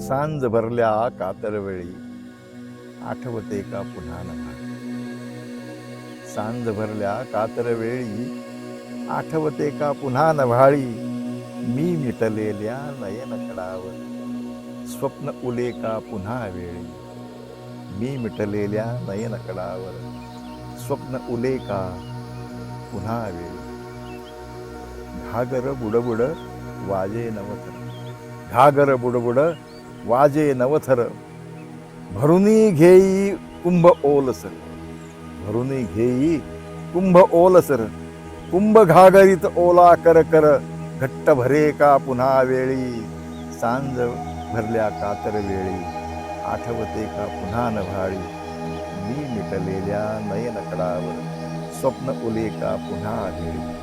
सांज भरल्या कातरवेळी आठवते का पुन्हा नका. सांज भरल्या कातरवेळी आठवते का पुन्हा नव्हाळी. मी मिटलेल्या नयनकडावर स्वप्न उले का पुन्हा वेळी. मी मिटलेल्या नयनकडावर स्वप्न उले का पुन्हा वेळी. घागर बुडबुड वाजे नवत घागर बुडबुड वाजे नवथर. भरुनी घेई कुंभ ओलसर. भरुनी घेई कुंभ ओलसर. कुंभ घागरीत ओला कर कर. घट्ट भरे का पुन्हा वेळी. सांज भरल्या कातर वेळी. आठवते का पुन्हा नभाळी. मी मिटलेल्या नयनकडावर स्वप्न उले का पुन्हा वेळी.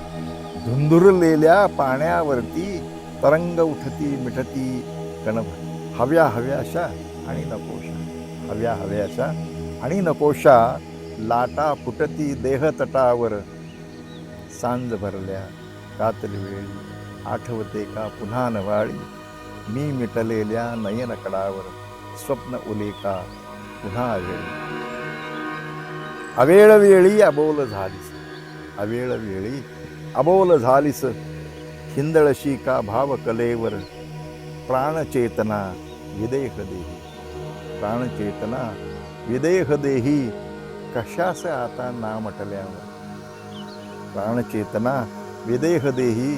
धुंदुरलेल्या पाण्यावरती तरंग उठती मिठती कणभ हव्या हव्याशा आणि नकोशा. हव्या हव्याशा आणि नकोशा लाटा फुटती देहतटावर. सांज भरल्या कातली वेळी आठवते का पुन्हा नवाळी? मी मिटलेल्या नयनकडावर स्वप्न उले का पुन्हा वेळी? अवेळ वेळी अबोल झालीस. अवेळ वेळी अबोल झालीस. हिंदळशी का भावकलेवर? प्राणचेतना विदेह देही प्राणचेतना विदेह देही कशास आता नामटल्यावर प्राणचेतना विदेह देही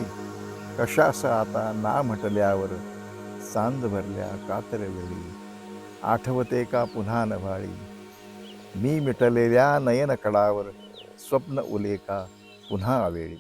कशास आता ना म्हटल्यावर सांज भरल्या कातर वेळी आठवते का पुन्हा नभाळी मी मिटलेल्या नयनकडावर स्वप्न उलेका पुन्हा आवेळी